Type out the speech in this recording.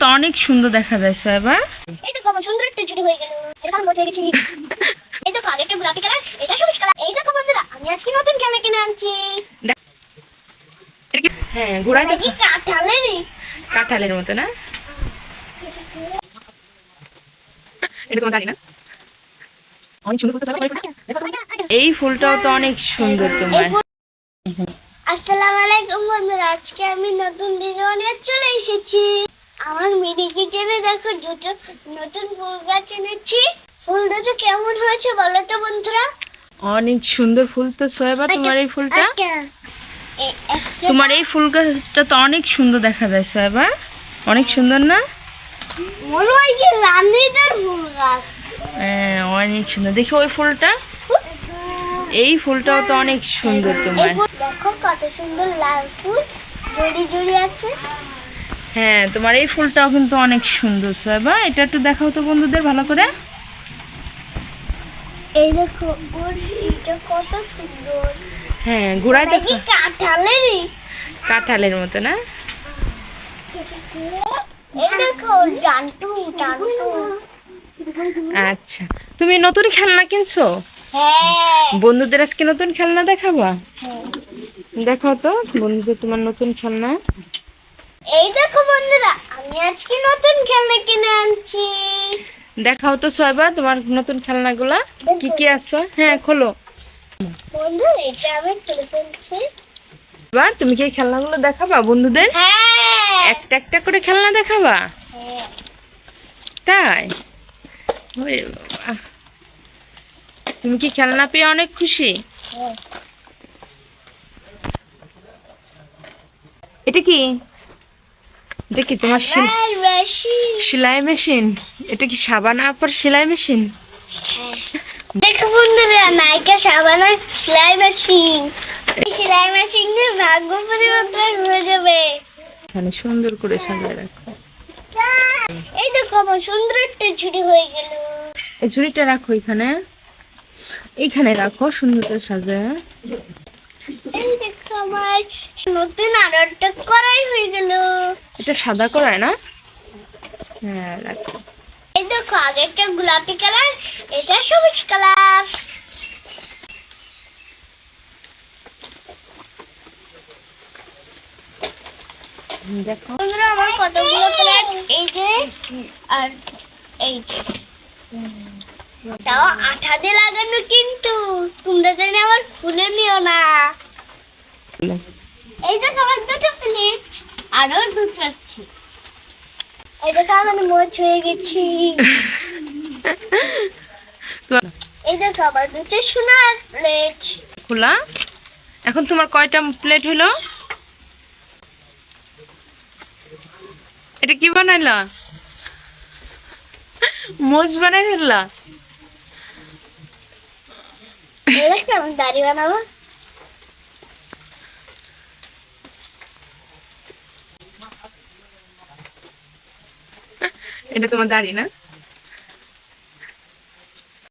তো অনেক সুন্দর দেখা যায় তো কত সুন্দর একটা চুড়ি হয়ে গেল। এরকম বসে গেছি। এই তো গোলাপি কালার এটা সবুজ কালার। এই দেখো বন্ধুরা আমি আজকে নতুন খেলা কিনে আনছি। হ্যাঁ নাকি কাঁঠালেরই কাঁঠালের? মতো না? এটা তোমার দাঁড়ি না। অনেক সুন্দর এই ফুলটাও তো অনেক সুন্দর তোমার। আসসালামু আলাইকুম বন্ধুরা। আজকে আমি নতুন ভিডিও নিয়ে চলে এসেছি। আমার মিনি কিচেনে দেখো দুটো নতুন ফুল গাছ এনেছি। ফুল দুটো কেমন হয়েছে বলো তো বন্ধুরা? অনেক সুন্দর ফুল তো সোয়েবা তোমার এই ফুলটা? একটা তোমার এই ফুল গাছটা তো অনেক সুন্দর দেখা যায় সোয়েবা অনেক সুন্দর না? মনে হয় যে রানীদের ফুল গাছ। হ্যাঁ অনেক সুন্দর। দেখি ওই ফুলটা। এই ফুলটাও তো অনেক সুন্দর তোমার। দেখো কত সুন্দর লাল ফুল জড়ি জড়ি আছে। হ্যাঁ তোমার এই ফুলটাও কিন্তু অনেক সুন্দর সোয়েবা এটা একটু দেখাও তো বন্ধুদের ভালো করে। এই দেখো ওর এটা কত সুন্দর। হ্যাঁ নাকি দেখো। কাঁঠালেরই? কাঁঠালের মতো না? এই দেখো আচ্ছা। তুমি নতুন খেলনা কিনছো? বন্ধুদের আজকে নতুন খেলনা দেখাবা? হ্যাঁ। দেখাও তো বন্ধুদের তোমার নতুন খেলনা। এই দেখো বন্ধুরা আমি আজকে নতুন খেলনা কিনে আনছি। দেখাও তো সয়বা তোমার নতুন খেলনাগুলা। কি কি আছে? হ্যাঁ খোলো। বন্ধু এটা আমি ফেলছি। বা তুমি কি খেলনাগুলো দেখাবা বন্ধুদের? হ্যাঁ। একটা একটা করে খেলনা দেখাবা? হ্যাঁ। তাই? ওরে বাবা। তুমি কি খেলনা পেয়ে অনেক খুশি। এটা কি? এটা কি তোমার সেলাই মেশিন। এটা কি সাবানা আপার সেলাই মেশিন? দেখো বন্ধুরা নায়িকা সাবানা সেলাই মেশিন। সেলাই মেশিন দিয়ে ভাগ্য পরিবর্তন হয়ে যাবে। এখানে সুন্দর করে সাজিয়ে রাখো। এই দেখো আমার সুন্দর একটা ঝুড়ি হয়ে গেল। এই ঝুড়িটা রাখো এখানে। এইখানে রাখো সুন্দর করে সাজায়। দেখো নতুন আরও একটা করাই হয়ে গেল এটা সাদা করায় না? হ্যাঁ রাখো। এই দেখো গোলাপি কালার এটা সবুজ কালার। দেখো। বন্ধুরা আমার কতগুলো এই যে আর এই যে। তাও আঠা দিয়ে লাগানো কিন্তু। তোমরা জানি আবার খুলে নিও না। এই দেখো আমার দুটো প্লেট আরও দুটো আছে। এই দেখো আমার মোচ হয়ে গেছি। তো- দেখো আমার দুটো সোনার প্লেট খোলা। এখন তোমার কয়টা প্লেট হলো? এটা কি বানাইলা? মোজ বানাই ফেললা? এই না আমি দাড়ি বানাবো এটা তোমার দাড়ি না